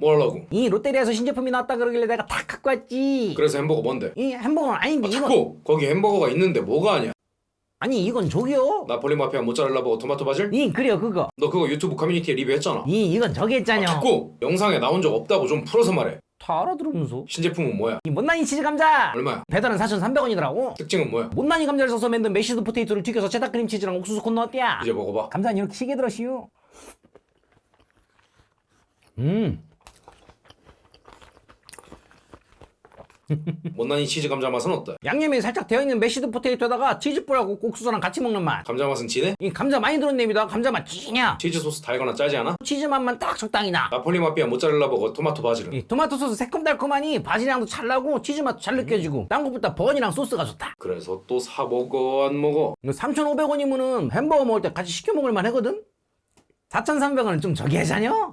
뭐 하려고? 이 롯데리아에서 신제품이 나왔다 그러길래 내가 다 갖고 왔지. 그래서 햄버거 뭔데? 이 햄버거는 아닌데 아, 이건 자꾸 거기 햄버거가 있는데 뭐가 아니야? 아니 이건 저기요. 나폴리 마피아 모짜렐라 버거 토마토 바질? 이 그래요 그거. 너 그거 유튜브 커뮤니티에 리뷰했잖아. 이 이건 저기 했잖여. 자꾸 영상에 나온 적 없다고 좀 풀어서 말해. 다 알아들으면서. 신제품은 뭐야? 이 못난이 치즈 감자. 얼마야? 배달은 4,300원이더라고. 특징은 뭐야? 못난이 감자를 써서 만든 메시드 포테이토를 튀겨서 체다 크림 치즈랑 옥수수 콘 넣었대야. 이제 먹어봐. 감자는 이렇게 시게 들었시오. 음. 못난이 치즈 감자 맛은 어때? 양념이 살짝 되어 있는 메시드 포테이토에다가 치즈 뿌려고 옥수수랑 같이 먹는 맛. 감자 맛은 진해? 이 감자 많이 들은 냄이다. 감자 맛 찌냐. 치즈 소스 달거나 짜지 않아? 치즈 맛만 딱 적당히 나. 나폴리 마피아 모짜렐라 버거 토마토 바질은? 이 토마토 소스 새콤달콤하니 바질향도 잘 나고 치즈 맛도 잘 느껴지고 딴 것보다 버건이랑 소스가 좋다. 그래서 또 사 먹어 안 먹어? 이거 3,500원이면은 햄버거 먹을 때 같이 시켜 먹을 만 하거든? 4,300원은 좀 저기 하잖여?